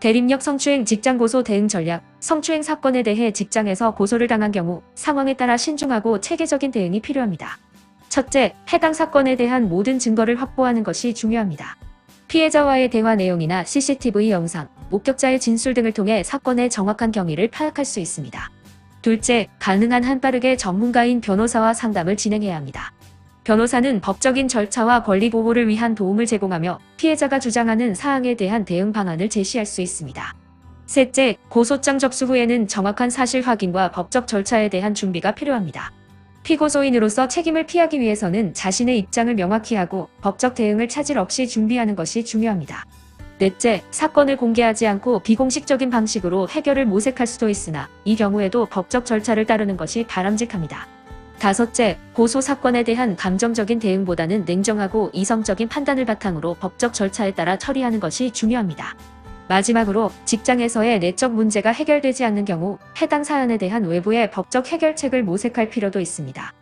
대립력 성추행 직장 고소 대응 전략, 성추행 사건에 대해 직장에서 고소를 당한 경우 상황에 따라 신중하고 체계적인 대응이 필요합니다. 첫째, 해당 사건에 대한 모든 증거를 확보하는 것이 중요합니다. 피해자와의 대화 내용이나 CCTV 영상, 목격자의 진술 등을 통해 사건의 정확한 경위를 파악할 수 있습니다. 둘째, 가능한 한 빠르게 전문가인 변호사와 상담을 진행해야 합니다. 변호사는 법적인 절차와 권리 보호를 위한 도움을 제공하며 피해자가 주장하는 사항에 대한 대응 방안을 제시할 수 있습니다. 셋째, 고소장 접수 후에는 정확한 사실 확인과 법적 절차에 대한 준비가 필요합니다. 피고소인으로서 책임을 피하기 위해서는 자신의 입장을 명확히 하고 법적 대응을 차질 없이 준비하는 것이 중요합니다. 넷째, 사건을 공개하지 않고 비공식적인 방식으로 해결을 모색할 수도 있으나 이 경우에도 법적 절차를 따르는 것이 바람직합니다. 다섯째, 고소 사건에 대한 감정적인 대응보다는 냉정하고 이성적인 판단을 바탕으로 법적 절차에 따라 처리하는 것이 중요합니다. 마지막으로 직장에서의 내적 문제가 해결되지 않는 경우 해당 사안에 대한 외부의 법적 해결책을 모색할 필요도 있습니다.